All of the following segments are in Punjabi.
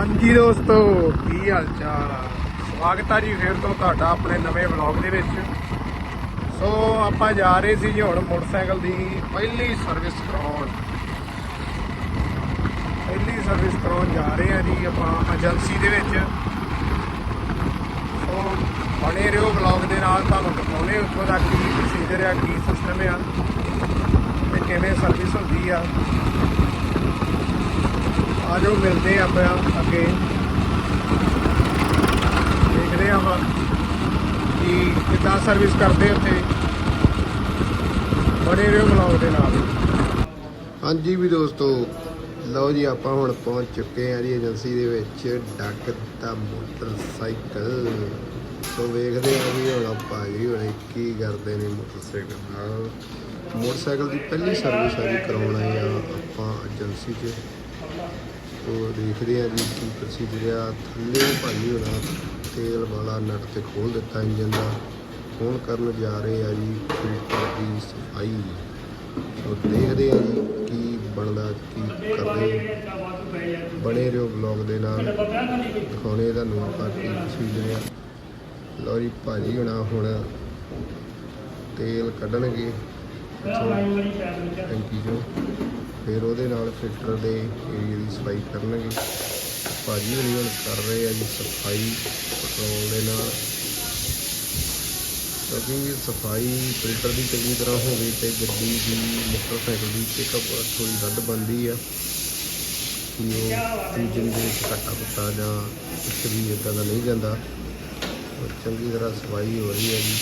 ਹਾਂਜੀ ਦੋਸਤੋ, ਕੀ ਹਾਲ ਚਾਲ ਆ? ਸਵਾਗਤ ਆ ਜੀ ਫੇਰ ਤੋਂ ਤੁਹਾਡਾ ਆਪਣੇ ਨਵੇਂ ਵਲੌਗ ਦੇ ਵਿੱਚ। ਸੋ, ਆਪਾਂ ਜਾ ਰਹੇ ਸੀ ਜੀ ਹੁਣ ਮੋਟਰਸਾਈਕਲ ਦੀ ਪਹਿਲੀ ਸਰਵਿਸ ਕਰਾਉਣ। ਪਹਿਲੀ ਸਰਵਿਸ ਕਰਾਉਣ ਜਾ ਰਹੇ ਆ ਜੀ ਆਪਾਂ ਏਜੰਸੀ ਦੇ ਵਿੱਚ। ਸੋ, ਬਣੇ ਰਹੋ ਵਲੌਗ ਦੇ ਨਾਲ, ਤੁਹਾਨੂੰ ਦਿਖਾਉਣੇ ਉੱਥੋਂ ਦਾ ਕੀ ਪ੍ਰੋਸੀਜਰ ਆ, ਕੀ ਸਿਸਟਮ ਆ ਤੇ ਕਿਵੇਂ ਸਰਵਿਸ ਹੁੰਦੀ ਆ। ਆਜੋ, ਮਿਲਦੇ ਆਪਾਂ ਅੱਗੇ। ਦੇਖਦੇ ਆ ਆਪਾਂ ਕਿ ਕਿੱਦਾਂ ਸਰਵਿਸ ਕਰਦੇ ਉੱਥੇ। ਬੜੇ ਰਹੋ ਬਲੌਗ ਦੇ ਨਾਲ। ਹਾਂਜੀ ਵੀ ਦੋਸਤੋ, ਲਓ ਜੀ, ਆਪਾਂ ਹੁਣ ਪਹੁੰਚ ਚੁੱਕੇ ਹਾਂ ਜੀ ਏਜੰਸੀ ਦੇ ਵਿੱਚ, ਡੱਕ ਦਾ ਮੋਟਰਸਾਈਕਲ। ਸੋ ਵੇਖਦੇ ਆ ਵੀ ਹੁਣ ਆਪਾਂ ਜੀ ਹੁਣ ਕੀ ਕਰਦੇ ਨੇ ਮੋਟਰਸਾਈਕਲ ਨਾਲ। ਮੋਟਰਸਾਈਕਲ ਦੀ ਪਹਿਲੀ ਸਰਵਿਸ ਆ ਜੀ, ਕਰਾਉਣ ਆ ਆਪਾਂ ਏਜੰਸੀ 'ਚ। ਉਹ ਦੇਖਦੇ ਆ ਜੀ ਕੀ ਪ੍ਰੋਸੀਜਰ ਆ। ਥੱਲੇ ਭਾਈ ਹੋਣਾ ਤੇਲ ਵਾਲਾ ਨਟ ਤੇ ਖੋਲ ਦਿੱਤਾ ਇੰਜਨ ਦਾ। ਹੁਣ ਕਰਨ ਜਾ ਰਹੇ ਆ ਜੀ ਫਿਲਟਰ ਦੀ ਸਫ਼ਾਈ। ਸੋ ਦੇਖਦੇ ਆ ਜੀ ਕੀ ਬਣਦਾ, ਕੀ ਕਰਦੇ। ਬਣੇ ਰਹੋ ਬਲੌਗ ਦੇ ਨਾਲ। ਦਿਖਾਉਣੇ ਤੁਹਾਨੂੰ ਆਪਾਂ ਕੀ ਪ੍ਰੋਸੀਜਰ ਆ। ਲਓ ਜੀ ਭਾਜੀ ਹੋਣਾ ਹੁਣ ਤੇਲ ਕੱਢਣਗੇ। ਟੈਂਕੀ ਚੋਂ ਫਿਰ ਉਹਦੇ ਨਾਲ ਫਿਲਟਰ ਦੇ ਏਰੀਏ ਦੀ ਸਫ਼ਾਈ ਕਰਨਗੇ। ਭਾਜੀ ਹੋਣੀ ਹੁਣ ਕਰ ਰਹੇ ਆ ਜੀ ਸਫ਼ਾਈ, ਪੈਟਰੋਲ ਦੇ ਨਾਲ। ਕਿਉਂਕਿ ਸਫ਼ਾਈ ਫਿਲਟਰ ਦੀ ਚੰਗੀ ਤਰ੍ਹਾਂ ਹੋਵੇ ਤੇ ਗੱਡੀ ਦੀ, ਮੋਟਰਸਾਈਕਲ ਦੀ ਪਿਕਅਪ ਥੋੜੀ ਵੱਧ ਬੰਦੀ ਆ। ਕਿ ਉਹ ਇੰਜਨ ਦੇ ਵਿੱਚ ਘੱਟਾ ਕੁੱਟਾ ਜਾਂ ਕੁਛ ਵੀ ਇਦਾਂ ਦਾ ਨਹੀਂ ਜਾਂਦਾ। ਔਰ ਚੰਗੀ ਤਰ੍ਹਾਂ ਸਫ਼ਾਈ ਹੋ ਰਹੀ ਹੈ ਜੀ।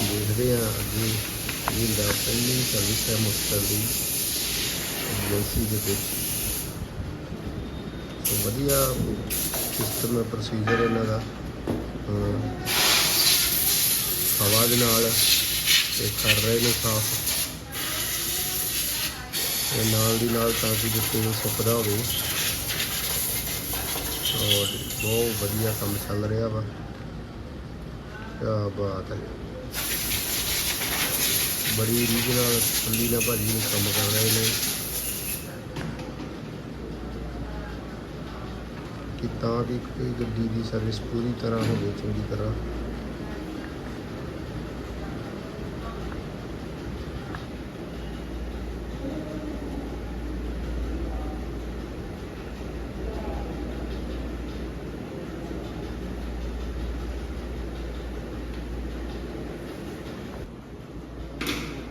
ਦੇਖਦੇ ਆ ਅੱਗੇ। ਇਹ ਪਹਿਲੀ ਸਰਵਿਸ ਹੈ ਮੁਸਤਰ ਦੀ ਏਜੰਸੀ ਦੇ ਵਿੱਚ ਸੋ ਵਧੀਆ ਸਿਸਟਮ ਹੈ ਪ੍ਰੋਸੀਜਰ ਇਹਨਾਂ ਦਾ ਹਵਾ ਦੇ ਨਾਲ ਇਹ ਕਰ ਰਹੇ ਨੇ ਸਾਫ਼ ਇਹ ਨਾਲ ਦੀ ਨਾਲ ਤਾਂ ਕਿ ਜੋ ਤੇਲ ਸੁੱਕਦਾ ਹੋਵੇ ਔਰ ਬਹੁਤ ਵਧੀਆ ਕੰਮ ਚੱਲ ਰਿਹਾ ਵਾ ਕਿਆ ਬਾਤ ਹੈ ਬੜੀ ਰੀਝ ਨਾਲ ਤਸੱਲੀ ਨਾਲ ਭਾਜੀ ਨੂੰ ਕੰਮ ਕਰ ਰਹੇ ਨੇ ਕਿ ਤਾਂ ਕਿ ਕੋਈ ਗੱਡੀ ਦੀ ਸਰਵਿਸ ਪੂਰੀ ਤਰ੍ਹਾਂ ਹੋਵੇ ਚੰਗੀ ਤਰ੍ਹਾਂ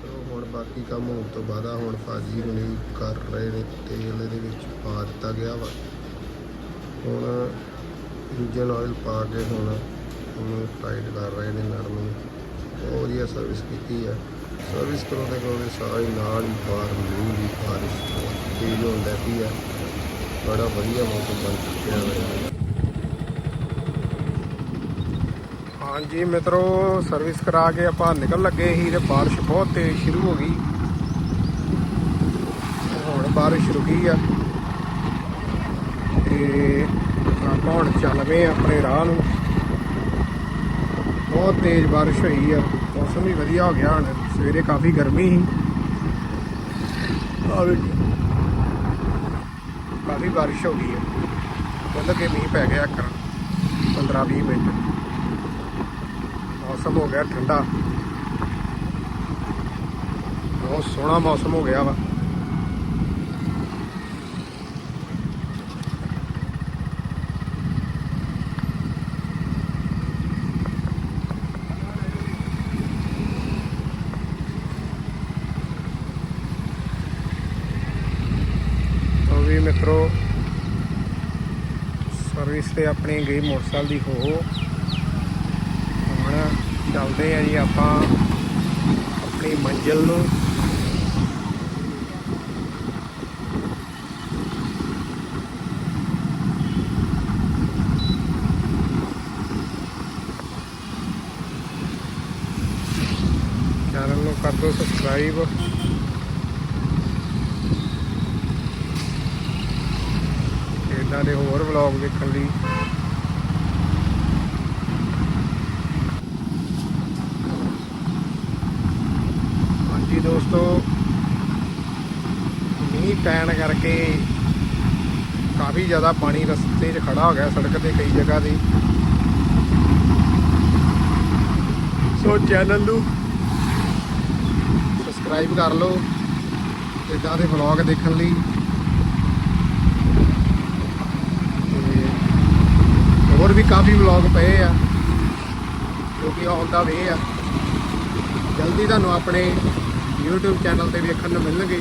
ਚਲੋ ਹੁਣ ਬਾਕੀ ਕੰਮ ਹੋਣ ਤੋਂ ਬਾਅਦ ਆ ਹੁਣ ਭਾਜੀ ਹੁਣੇ ਕਰ ਰਹੇ ਨੇ, ਤੇਲ ਇਹਦੇ ਵਿੱਚ ਪਾ ਦਿੱਤਾ ਗਿਆ ਵਾ। ਹੁਣ ਇੰਜਨ ਆਇਲ ਪਾ ਕੇ ਹੁਣ ਉਹਨੂੰ ਟਾਈਟ ਕਰ ਰਹੇ ਨੇ ਨਟ ਨੂੰ। ਬਹੁਤ ਵਧੀਆ ਸਰਵਿਸ ਕੀਤੀ ਆ। ਸਰਵਿਸ ਕਰਾਉਂਦੇ ਕਰਾਉਂਦੇ ਸਾਰੀ ਨਾਲ ਹੀ ਬਾਹਰ ਮੂੰਹ ਦੀ ਬਾਰਿਸ਼ ਤੇਜ਼ ਹੁੰਦਾ ਪਈ ਆ। ਬੜਾ ਵਧੀਆ ਮੌਸਮ ਬਣ ਚੁੱਕਿਆ ਹੈ ਹਾਂਜੀ ਮਿੱਤਰੋ ਸਰਵਿਸ ਕਰਾ ਕੇ ਆਪਾਂ ਨਿਕਲ ਲੱਗੇ ਸੀ ਤੇ ਬਾਰਿਸ਼ ਬਹੁਤ ਤੇਜ਼ ਸ਼ੁਰੂ ਹੋ ਗਈ। ਬਾਰਿਸ਼ ਰੁਕੀ ਆ। ਤੇ ਆਪਾਂ ਹੁਣ ਚੱਲ ਪਏ ਆਪਣੇ ਰਾਹ ਨੂੰ। ਬਹੁਤ ਤੇਜ਼ ਬਾਰਿਸ਼ ਹੋਈ ਆ। ਮੌਸਮ ਵੀ ਵਧੀਆ ਹੋ ਗਿਆ ਹੁਣ। ਸਵੇਰੇ ਕਾਫੀ ਗਰਮੀ ਸੀ। ਆ ਵੇਖੋ ਕਾਫੀ ਬਾਰਿਸ਼ ਹੋ ਗਈ ਆ। ਕਹਿੰਦਾ ਕਿ ਮੀਂਹ ਪੈ ਗਿਆ ਕਰ 15 20 ਮਿੰਟ। ਮੌਸਮ ਹੋ ਗਿਆ ਠੰਡਾ। ਬਹੁਤ ਸੋਹਣਾ ਮੌਸਮ ਹੋ ਗਿਆ ਵਾ ਉਹ ਵੀ ਮਿੱਤਰੋ ਸਰਵਿਸ ਤੇ ਆਪਣੀ ਗਈ ਮੋਟਰਸਾਈਕਲ ਦੀ ਹੋ ਹੁਣ ਚੱਲਦੇ ਆ ਜੀ ਆਪਾਂ ਆਪਣੀ ਮੰਜ਼ਿਲ ਨੂੰ। ਚੈਨਲ ਨੂੰ ਕਰ ਦਿਓ ਸਬਸਕ੍ਰਾਈਬ ਇਦਾਂ ਦੇ ਹੋਰ ਵਲੌਗ ਦੇਖਣ ਲਈ। ਹਾਂਜੀ ਦੋਸਤੋ, ਮੀਂਹ ਪੈਣ ਕਰਕੇ ਕਾਫੀ ਜ਼ਿਆਦਾ ਪਾਣੀ ਰਸਤੇ 'ਚ ਖੜਾ ਹੋ ਗਿਆ ਸੜਕ ਤੇ ਕਈ ਜਗ੍ਹਾ ਤੇ। ਸੋ ਚੈਨਲ ਨੂੰ ਸਬਸਕ੍ਰਾਈਬ ਕਰ ਲਓ ਇਦਾਂ ਦੇ ਵਲੌਗ ਦੇਖਣ ਲਈ ਤੇ ਹੋਰ ਵੀ ਕਾਫੀ ਵਲੌਗ ਪਏ ਆ। ਜੋ ਕਿ ਆਨ ਦਾ ਵੇ ਆ। ਜਲਦੀ ਤੁਹਾਨੂੰ ਆਪਣੇ YouTube ਚੈਨਲ ਤੇ ਵੇਖਣ ਨੂੰ ਮਿਲਣਗੇ।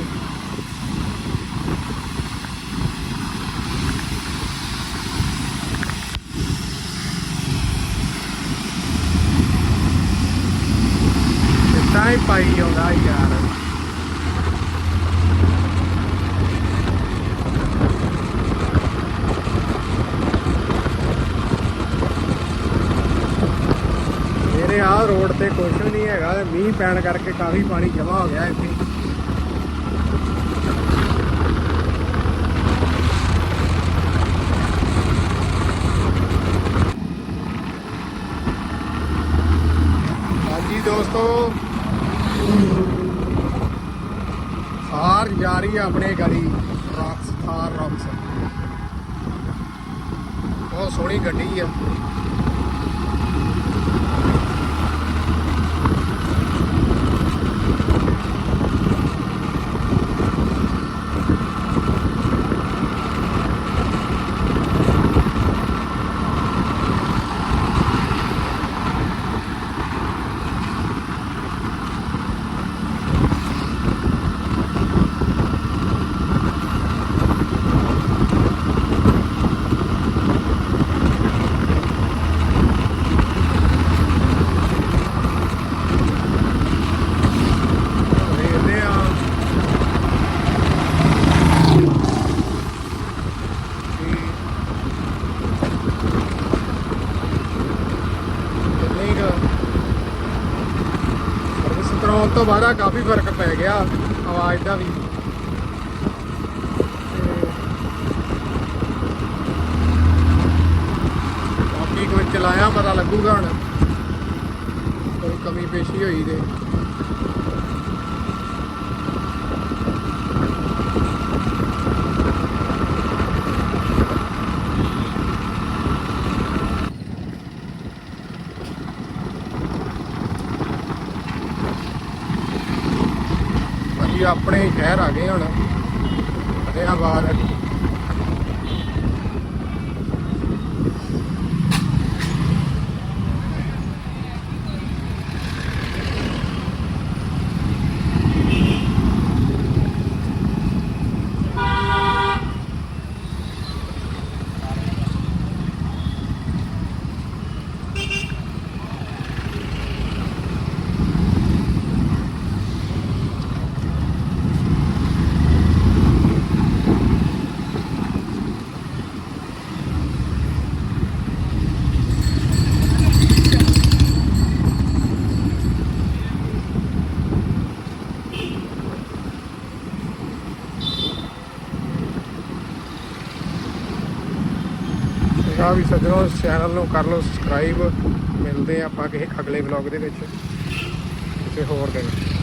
ਤੇ ਤਾਂ ਹੀ ਪਾਈ ਆਉਂਦਾ ਯਾਰ। ਤੇ ਕੁਝ ਵੀ ਨਹੀਂ ਹੈਗਾ। ਤੇ ਮੀਂਹ ਪੈਣ ਕਰਕੇ ਕਾਫੀ ਪਾਣੀ ਜਮ੍ਹਾਂ ਹੋ ਗਿਆ ਇੱਥੇ। ਹਾਂਜੀ ਦੋਸਤੋ। ਸਾਰ ਜਾ ਰਹੀ ਆ ਆਪਣੇ ਗਲੀ। Roxx Thar Roxx. ਬਹੁਤ ਸੋਹਣੀ ਗੱਡੀ ਆ ਦੇਖਦੇ ਆ ਕਿੰਨੀ ਕੁ ਸਰਵਿਸ ਤੋਂ ਬਾਅਦ ਕਾਫੀ ਫ਼ਰਕ ਪੈ ਗਿਆ, ਆਵਾਜ਼ ਦਾ ਵੀ। ਬਾਕੀ ਕੋਈ ਚਲਾਇਆ ਪਤਾ ਲੱਗੂਗਾ ਹੁਣ। ਕੋਈ ਕਮੀ ਪੇਸ਼ੀ ਹੋਈ ਤੇ। ਅਸੀਂ ਆਪਣੇ ਸ਼ਹਿਰ ਆ ਗਏ ਹੁਣ ਫਤਿਆਬਾਦ ਆ ਵੀ ਸੱਜਣੋ, ਇਸ ਚੈਨਲ ਨੂੰ ਕਰ ਲਓ ਸਬਸਕ੍ਰਾਈਬ ਮਿਲਦੇ ਆ ਆਪਾਂ ਕਿਸੇ ਅਗਲੇ ਵਲੌਗ ਦੇ ਵਿੱਚ। ਕਿਸੇ ਹੋਰ ਦੇ ਵਿੱਚ